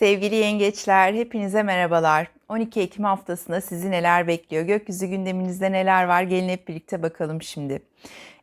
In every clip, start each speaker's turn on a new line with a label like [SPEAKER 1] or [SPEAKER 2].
[SPEAKER 1] Sevgili yengeçler, hepinize merhabalar. 12 Ekim haftasında sizi neler bekliyor? Gökyüzü gündeminizde neler var? Gelin hep birlikte bakalım şimdi.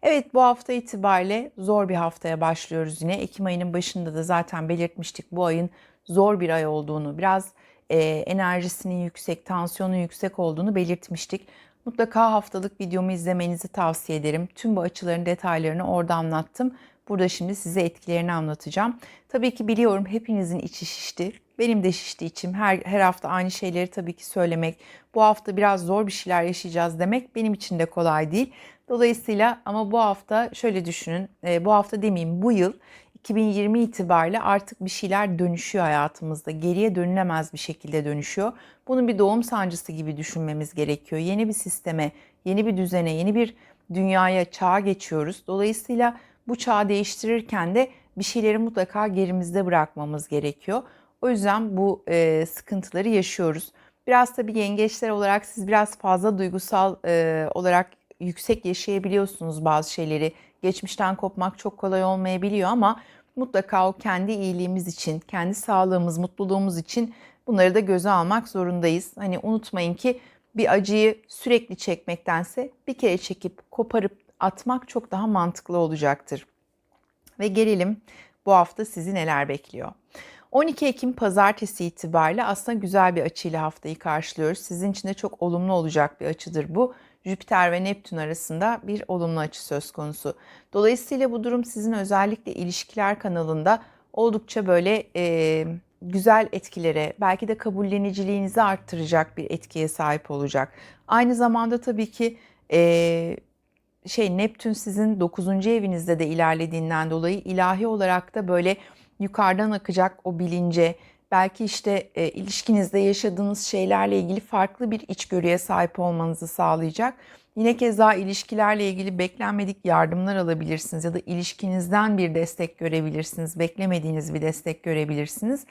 [SPEAKER 1] Evet bu hafta itibariyle zor bir haftaya başlıyoruz yine. Ekim ayının başında da zaten belirtmiştik bu ayın zor bir ay olduğunu, biraz e, enerjisinin yüksek, tansiyonu yüksek olduğunu belirtmiştik. Mutlaka haftalık videomu izlemenizi tavsiye ederim. Tüm bu açıların detaylarını orada anlattım. Burada şimdi size etkilerini anlatacağım. Tabii ki biliyorum hepinizin içi şişti. Benim de şişti içim. Her, her hafta aynı şeyleri tabii ki söylemek, bu hafta biraz zor bir şeyler yaşayacağız demek benim için de kolay değil. Dolayısıyla ama bu hafta şöyle düşünün, e, bu hafta demeyeyim bu yıl 2020 itibariyle artık bir şeyler dönüşüyor hayatımızda. Geriye dönülemez bir şekilde dönüşüyor. Bunun bir doğum sancısı gibi düşünmemiz gerekiyor. Yeni bir sisteme, yeni bir düzene, yeni bir dünyaya, çağa geçiyoruz. Dolayısıyla bu çağı değiştirirken de bir şeyleri mutlaka gerimizde bırakmamız gerekiyor. O yüzden bu e, sıkıntıları yaşıyoruz. Biraz tabii yengeçler olarak siz biraz fazla duygusal e, olarak yüksek yaşayabiliyorsunuz bazı şeyleri. Geçmişten kopmak çok kolay olmayabiliyor ama mutlaka o kendi iyiliğimiz için, kendi sağlığımız, mutluluğumuz için bunları da göze almak zorundayız. Hani unutmayın ki bir acıyı sürekli çekmektense bir kere çekip koparıp atmak çok daha mantıklı olacaktır. Ve gelelim bu hafta sizi neler bekliyor. 12 Ekim pazartesi itibariyle aslında güzel bir açıyla haftayı karşılıyoruz. Sizin için de çok olumlu olacak bir açıdır bu. Jüpiter ve Neptün arasında bir olumlu açı söz konusu. Dolayısıyla bu durum sizin özellikle ilişkiler kanalında oldukça böyle e, güzel etkilere, belki de kabulleniciliğinizi arttıracak bir etkiye sahip olacak. Aynı zamanda tabii ki e, şey Neptün sizin 9. evinizde de ilerlediğinden dolayı ilahi olarak da böyle yukarıdan akacak o bilince, belki işte e, ilişkinizde yaşadığınız şeylerle ilgili farklı bir içgörüye sahip olmanızı sağlayacak. Yine keza ilişkilerle ilgili beklenmedik yardımlar alabilirsiniz ya da ilişkinizden bir destek görebilirsiniz, beklemediğiniz bir destek görebilirsiniz.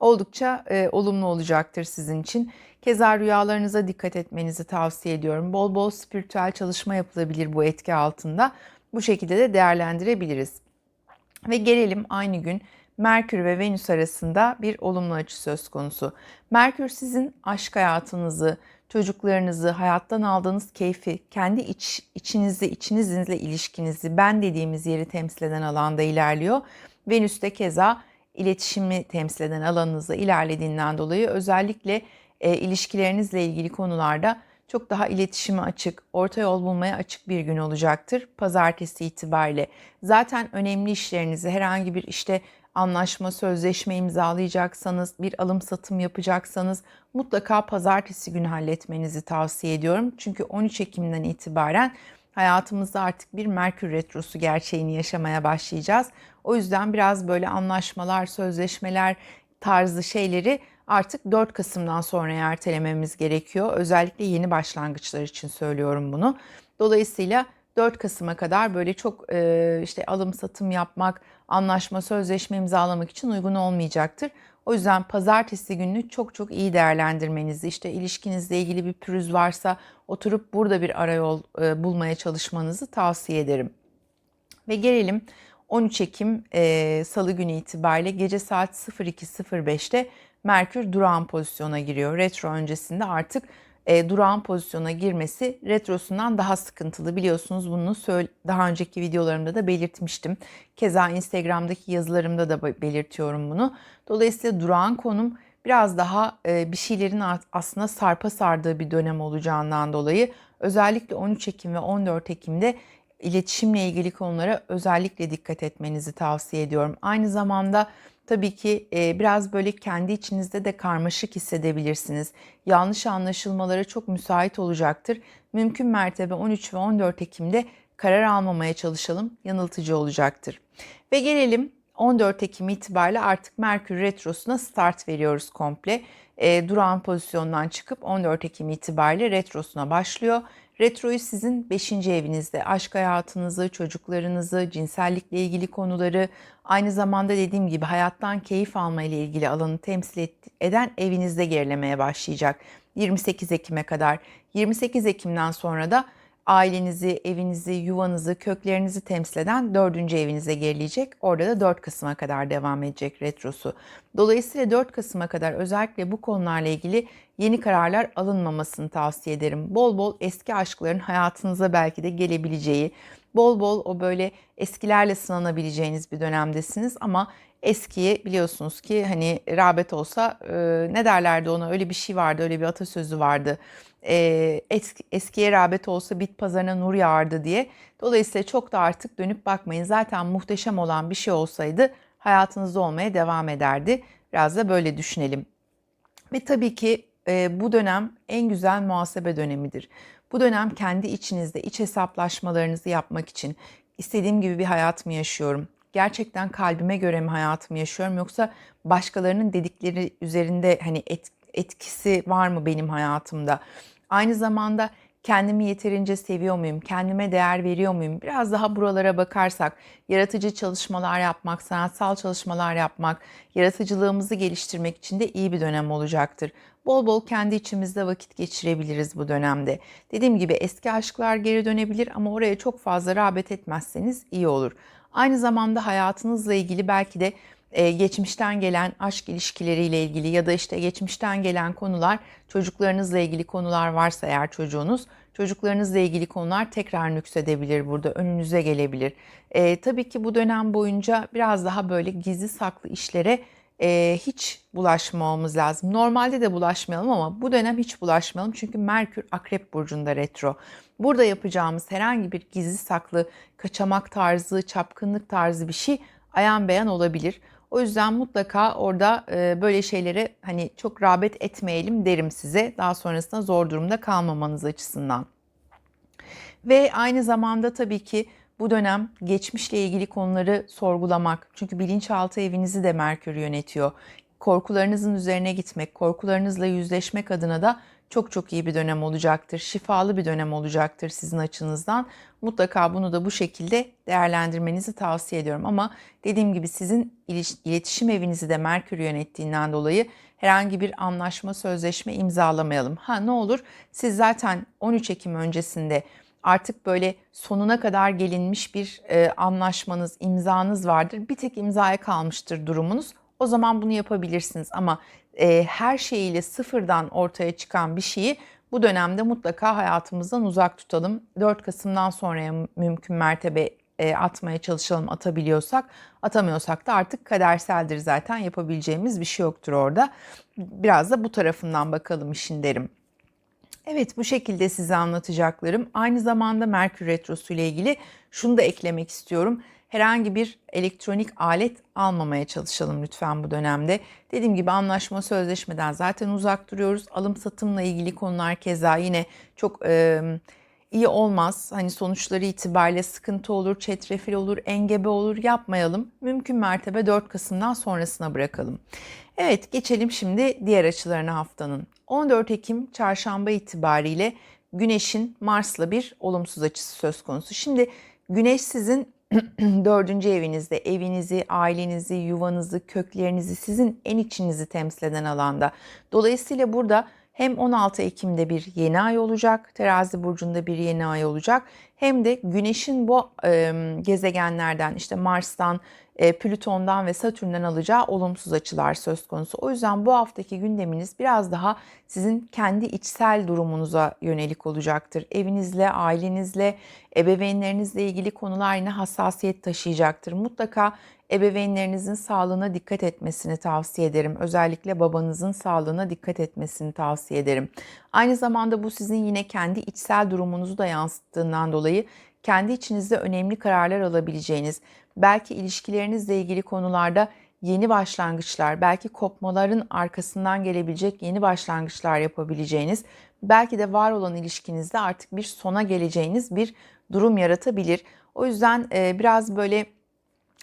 [SPEAKER 1] Oldukça e, olumlu olacaktır sizin için. Keza rüyalarınıza dikkat etmenizi tavsiye ediyorum. Bol bol spiritüel çalışma yapılabilir bu etki altında. Bu şekilde de değerlendirebiliriz. Ve gelelim aynı gün Merkür ve Venüs arasında bir olumlu açı söz konusu. Merkür sizin aşk hayatınızı, çocuklarınızı, hayattan aldığınız keyfi, kendi iç, içinizi, içinizinle ilişkinizi, ben dediğimiz yeri temsil eden alanda ilerliyor. Venüs de keza iletişimi temsil eden alanınızda ilerlediğinden dolayı özellikle e, ilişkilerinizle ilgili konularda çok daha iletişime açık, orta yol bulmaya açık bir gün olacaktır pazartesi itibariyle. Zaten önemli işlerinizi herhangi bir işte anlaşma, sözleşme imzalayacaksanız, bir alım satım yapacaksanız mutlaka pazartesi günü halletmenizi tavsiye ediyorum. Çünkü 13 Ekim'den itibaren hayatımızda artık bir Merkür Retrosu gerçeğini yaşamaya başlayacağız. O yüzden biraz böyle anlaşmalar, sözleşmeler tarzı şeyleri artık 4 Kasım'dan sonra ertelememiz gerekiyor. Özellikle yeni başlangıçlar için söylüyorum bunu. Dolayısıyla 4 Kasım'a kadar böyle çok e, işte alım satım yapmak, anlaşma, sözleşme imzalamak için uygun olmayacaktır. O yüzden pazartesi gününü çok çok iyi değerlendirmenizi, işte ilişkinizle ilgili bir pürüz varsa oturup burada bir arayol e, bulmaya çalışmanızı tavsiye ederim. Ve gelelim 13 Ekim e, Salı günü itibariyle gece saat 02.05'te Merkür durağan pozisyona giriyor. Retro öncesinde artık e, durağan pozisyona girmesi retrosundan daha sıkıntılı. Biliyorsunuz bunu daha önceki videolarımda da belirtmiştim. Keza Instagram'daki yazılarımda da belirtiyorum bunu. Dolayısıyla durağan konum biraz daha e, bir şeylerin aslında sarpa sardığı bir dönem olacağından dolayı özellikle 13 Ekim ve 14 Ekim'de iletişimle ilgili konulara özellikle dikkat etmenizi tavsiye ediyorum. Aynı zamanda tabii ki e, biraz böyle kendi içinizde de karmaşık hissedebilirsiniz. Yanlış anlaşılmalara çok müsait olacaktır. Mümkün mertebe 13 ve 14 Ekim'de karar almamaya çalışalım. Yanıltıcı olacaktır. Ve gelelim 14 Ekim itibariyle artık Merkür Retrosu'na start veriyoruz komple. E, durağan pozisyondan çıkıp 14 Ekim itibariyle Retrosu'na başlıyor. Retroyu sizin 5. evinizde aşk hayatınızı, çocuklarınızı, cinsellikle ilgili konuları, aynı zamanda dediğim gibi hayattan keyif alma ile ilgili alanı temsil eden evinizde gerilemeye başlayacak. 28 Ekim'e kadar. 28 Ekim'den sonra da ailenizi, evinizi, yuvanızı, köklerinizi temsil eden dördüncü evinize gerileyecek. Orada da 4 Kasım'a kadar devam edecek retrosu. Dolayısıyla 4 Kasım'a kadar özellikle bu konularla ilgili yeni kararlar alınmamasını tavsiye ederim. Bol bol eski aşkların hayatınıza belki de gelebileceği, bol bol o böyle eskilerle sınanabileceğiniz bir dönemdesiniz ama eskiye biliyorsunuz ki hani rağbet olsa e, ne derlerdi ona öyle bir şey vardı öyle bir atasözü vardı e, eski, eskiye rağbet olsa bit pazarına nur yağardı diye. Dolayısıyla çok da artık dönüp bakmayın zaten muhteşem olan bir şey olsaydı hayatınızda olmaya devam ederdi. Biraz da böyle düşünelim. Ve tabii ki e, bu dönem en güzel muhasebe dönemidir. Bu dönem kendi içinizde iç hesaplaşmalarınızı yapmak için istediğim gibi bir hayat mı yaşıyorum? Gerçekten kalbime göre mi hayatımı yaşıyorum yoksa başkalarının dedikleri üzerinde hani et, etkisi var mı benim hayatımda? Aynı zamanda kendimi yeterince seviyor muyum? Kendime değer veriyor muyum? Biraz daha buralara bakarsak, yaratıcı çalışmalar yapmak, sanatsal çalışmalar yapmak, yaratıcılığımızı geliştirmek için de iyi bir dönem olacaktır. Bol bol kendi içimizde vakit geçirebiliriz bu dönemde. Dediğim gibi eski aşklar geri dönebilir ama oraya çok fazla rağbet etmezseniz iyi olur. Aynı zamanda hayatınızla ilgili belki de e, geçmişten gelen aşk ilişkileriyle ilgili ya da işte geçmişten gelen konular çocuklarınızla ilgili konular varsa eğer çocuğunuz çocuklarınızla ilgili konular tekrar nüksedebilir burada önünüze gelebilir. E, tabii ki bu dönem boyunca biraz daha böyle gizli saklı işlere e, hiç bulaşmamamız lazım. Normalde de bulaşmayalım ama bu dönem hiç bulaşmayalım çünkü Merkür Akrep Burcu'nda retro. Burada yapacağımız herhangi bir gizli saklı kaçamak tarzı, çapkınlık tarzı bir şey ayan beyan olabilir. O yüzden mutlaka orada e, böyle şeylere hani çok rağbet etmeyelim derim size. Daha sonrasında zor durumda kalmamanız açısından. Ve aynı zamanda tabii ki bu dönem geçmişle ilgili konuları sorgulamak. Çünkü bilinçaltı evinizi de Merkür yönetiyor. Korkularınızın üzerine gitmek, korkularınızla yüzleşmek adına da çok çok iyi bir dönem olacaktır. Şifalı bir dönem olacaktır sizin açınızdan. Mutlaka bunu da bu şekilde değerlendirmenizi tavsiye ediyorum. Ama dediğim gibi sizin iletişim evinizi de Merkür yönettiğinden dolayı herhangi bir anlaşma, sözleşme imzalamayalım. Ha ne olur siz zaten 13 Ekim öncesinde artık böyle sonuna kadar gelinmiş bir e, anlaşmanız, imzanız vardır. Bir tek imzaya kalmıştır durumunuz. O zaman bunu yapabilirsiniz ama e, her şeyiyle sıfırdan ortaya çıkan bir şeyi bu dönemde mutlaka hayatımızdan uzak tutalım. 4 Kasım'dan sonraya mümkün mertebe e, atmaya çalışalım atabiliyorsak. Atamıyorsak da artık kaderseldir zaten yapabileceğimiz bir şey yoktur orada. Biraz da bu tarafından bakalım işin derim. Evet bu şekilde size anlatacaklarım. Aynı zamanda Merkür Retrosu ile ilgili şunu da eklemek istiyorum herhangi bir elektronik alet almamaya çalışalım lütfen bu dönemde. Dediğim gibi anlaşma sözleşmeden zaten uzak duruyoruz. Alım satımla ilgili konular keza yine çok e, iyi olmaz. Hani sonuçları itibariyle sıkıntı olur, çetrefil olur, engebe olur yapmayalım. Mümkün mertebe 4 Kasım'dan sonrasına bırakalım. Evet geçelim şimdi diğer açılarına haftanın. 14 Ekim çarşamba itibariyle Güneş'in Mars'la bir olumsuz açısı söz konusu. Şimdi Güneş sizin dördüncü evinizde evinizi, ailenizi, yuvanızı, köklerinizi, sizin en içinizi temsil eden alanda. Dolayısıyla burada hem 16 Ekim'de bir yeni ay olacak, terazi burcunda bir yeni ay olacak. Hem de güneşin bu e, gezegenlerden işte Mars'tan, Plüton'dan ve Satürn'den alacağı olumsuz açılar söz konusu. O yüzden bu haftaki gündeminiz biraz daha sizin kendi içsel durumunuza yönelik olacaktır. Evinizle, ailenizle, ebeveynlerinizle ilgili konular yine hassasiyet taşıyacaktır. Mutlaka ebeveynlerinizin sağlığına dikkat etmesini tavsiye ederim. Özellikle babanızın sağlığına dikkat etmesini tavsiye ederim. Aynı zamanda bu sizin yine kendi içsel durumunuzu da yansıttığından dolayı kendi içinizde önemli kararlar alabileceğiniz, belki ilişkilerinizle ilgili konularda yeni başlangıçlar, belki kopmaların arkasından gelebilecek yeni başlangıçlar yapabileceğiniz, belki de var olan ilişkinizde artık bir sona geleceğiniz bir durum yaratabilir. O yüzden biraz böyle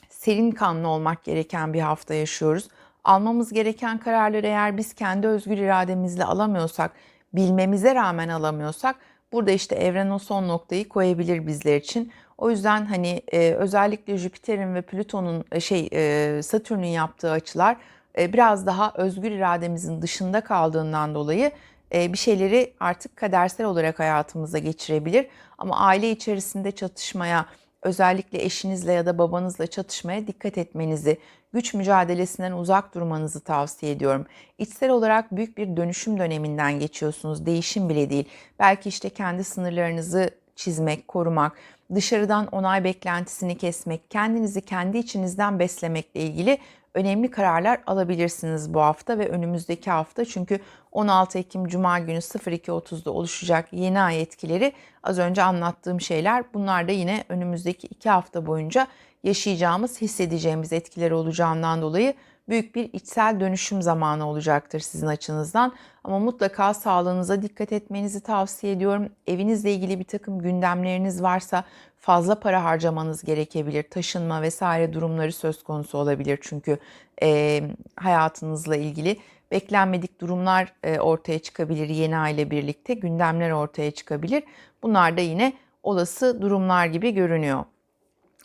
[SPEAKER 1] serin kanlı olmak gereken bir hafta yaşıyoruz. Almamız gereken kararları eğer biz kendi özgür irademizle alamıyorsak, bilmemize rağmen alamıyorsak burada işte evren o son noktayı koyabilir bizler için. O yüzden hani e, özellikle Jüpiter'in ve Plüton'un e, şey e, Satürn'ün yaptığı açılar e, biraz daha özgür irademizin dışında kaldığından dolayı e, bir şeyleri artık kadersel olarak hayatımıza geçirebilir. Ama aile içerisinde çatışmaya, özellikle eşinizle ya da babanızla çatışmaya dikkat etmenizi, güç mücadelesinden uzak durmanızı tavsiye ediyorum. İçsel olarak büyük bir dönüşüm döneminden geçiyorsunuz. Değişim bile değil. Belki işte kendi sınırlarınızı çizmek, korumak, dışarıdan onay beklentisini kesmek, kendinizi kendi içinizden beslemekle ilgili önemli kararlar alabilirsiniz bu hafta ve önümüzdeki hafta. Çünkü 16 Ekim Cuma günü 02.30'da oluşacak yeni ay etkileri az önce anlattığım şeyler. Bunlar da yine önümüzdeki iki hafta boyunca yaşayacağımız, hissedeceğimiz etkileri olacağından dolayı büyük bir içsel dönüşüm zamanı olacaktır sizin açınızdan. Ama mutlaka sağlığınıza dikkat etmenizi tavsiye ediyorum. Evinizle ilgili bir takım gündemleriniz varsa fazla para harcamanız gerekebilir. Taşınma vesaire durumları söz konusu olabilir çünkü e, hayatınızla ilgili beklenmedik durumlar e, ortaya çıkabilir yeni aile birlikte gündemler ortaya çıkabilir. Bunlar da yine olası durumlar gibi görünüyor.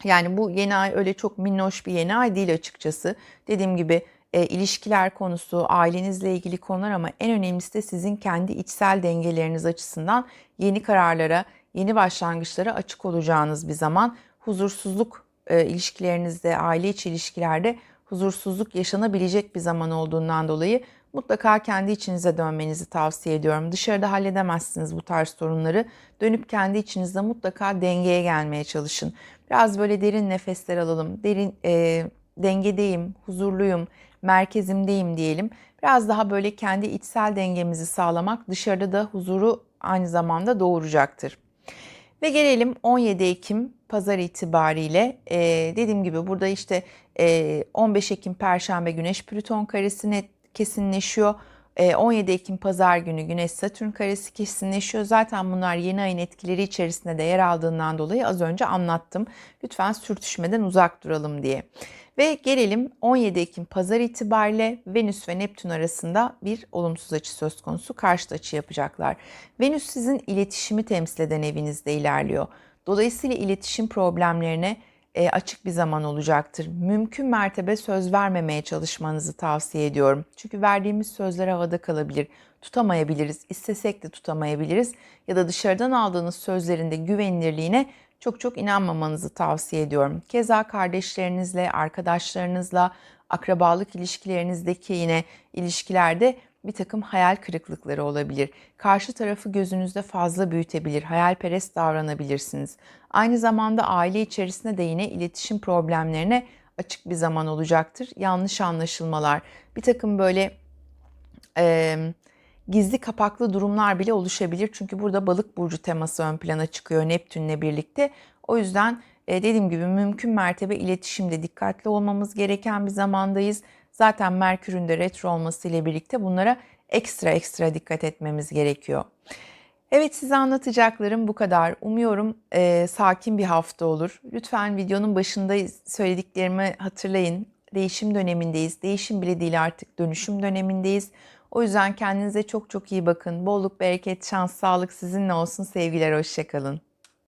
[SPEAKER 1] Yani bu yeni ay öyle çok minnoş bir yeni ay değil açıkçası. Dediğim gibi e, ilişkiler konusu, ailenizle ilgili konular ama en önemlisi de sizin kendi içsel dengeleriniz açısından yeni kararlara, yeni başlangıçlara açık olacağınız bir zaman. Huzursuzluk e, ilişkilerinizde, aile içi ilişkilerde huzursuzluk yaşanabilecek bir zaman olduğundan dolayı mutlaka kendi içinize dönmenizi tavsiye ediyorum. Dışarıda halledemezsiniz bu tarz sorunları. Dönüp kendi içinizde mutlaka dengeye gelmeye çalışın. Biraz böyle derin nefesler alalım. Derin e, dengedeyim, huzurluyum, merkezimdeyim diyelim. Biraz daha böyle kendi içsel dengemizi sağlamak dışarıda da huzuru aynı zamanda doğuracaktır. Ve gelelim 17 Ekim pazar itibariyle e, dediğim gibi burada işte e, 15 Ekim Perşembe Güneş Plüton karesi net kesinleşiyor. 17 e, Ekim Pazar günü Güneş Satürn karesi kesinleşiyor. Zaten bunlar yeni ayın etkileri içerisinde de yer aldığından dolayı az önce anlattım. Lütfen sürtüşmeden uzak duralım diye. Ve gelelim 17 Ekim Pazar itibariyle Venüs ve Neptün arasında bir olumsuz açı söz konusu. Karşıt açı yapacaklar. Venüs sizin iletişimi temsil eden evinizde ilerliyor. Dolayısıyla iletişim problemlerine e, açık bir zaman olacaktır. Mümkün mertebe söz vermemeye çalışmanızı tavsiye ediyorum. Çünkü verdiğimiz sözler havada kalabilir. Tutamayabiliriz. İstesek de tutamayabiliriz. Ya da dışarıdan aldığınız sözlerin de güvenilirliğine çok çok inanmamanızı tavsiye ediyorum. Keza kardeşlerinizle, arkadaşlarınızla, akrabalık ilişkilerinizdeki yine ilişkilerde bir takım hayal kırıklıkları olabilir. Karşı tarafı gözünüzde fazla büyütebilir, hayalperest davranabilirsiniz. Aynı zamanda aile içerisinde de yine iletişim problemlerine açık bir zaman olacaktır. Yanlış anlaşılmalar, bir takım böyle e, gizli kapaklı durumlar bile oluşabilir. Çünkü burada balık burcu teması ön plana çıkıyor Neptünle birlikte. O yüzden e, dediğim gibi mümkün mertebe iletişimde dikkatli olmamız gereken bir zamandayız. Zaten Merkür'ün de retro olması ile birlikte bunlara ekstra ekstra dikkat etmemiz gerekiyor. Evet size anlatacaklarım bu kadar. Umuyorum e, sakin bir hafta olur. Lütfen videonun başında söylediklerimi hatırlayın. Değişim dönemindeyiz. Değişim bile değil artık dönüşüm dönemindeyiz. O yüzden kendinize çok çok iyi bakın. Bolluk, bereket, şans, sağlık sizinle olsun. Sevgiler, hoşçakalın.